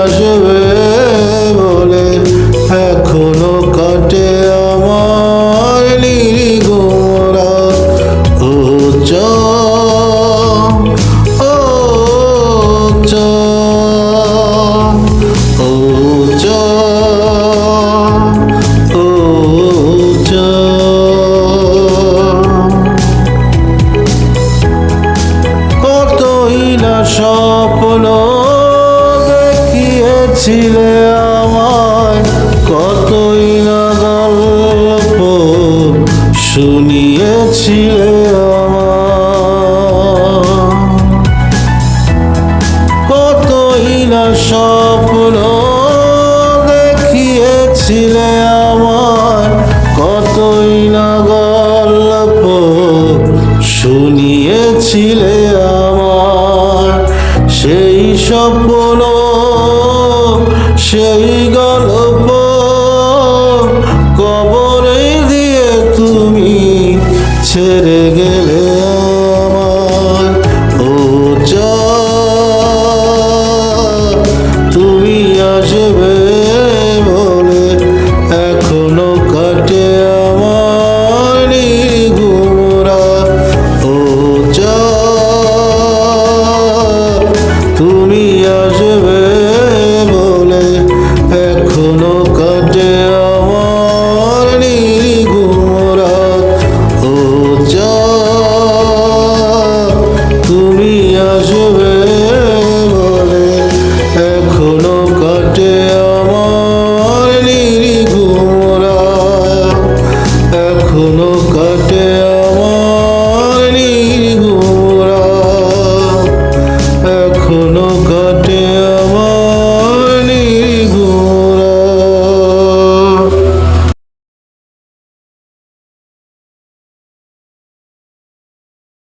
আসবে বলে এখনও কাটে আমার নিরিগুমরা ও চ ও চ ও চ না স্বপ্ন দেখিয়েছিলে আমায় কতই না গল্প শুনিয়েছিলে কতই না স্বপ্ন দেখিয়েছিলে আমার কতই না গল্প শুনিয়েছিলে আমার সেই স্বপ্ন সেই গল্প ভালো কাটে আমার নিগুমরা। ও যা তুমি আসবে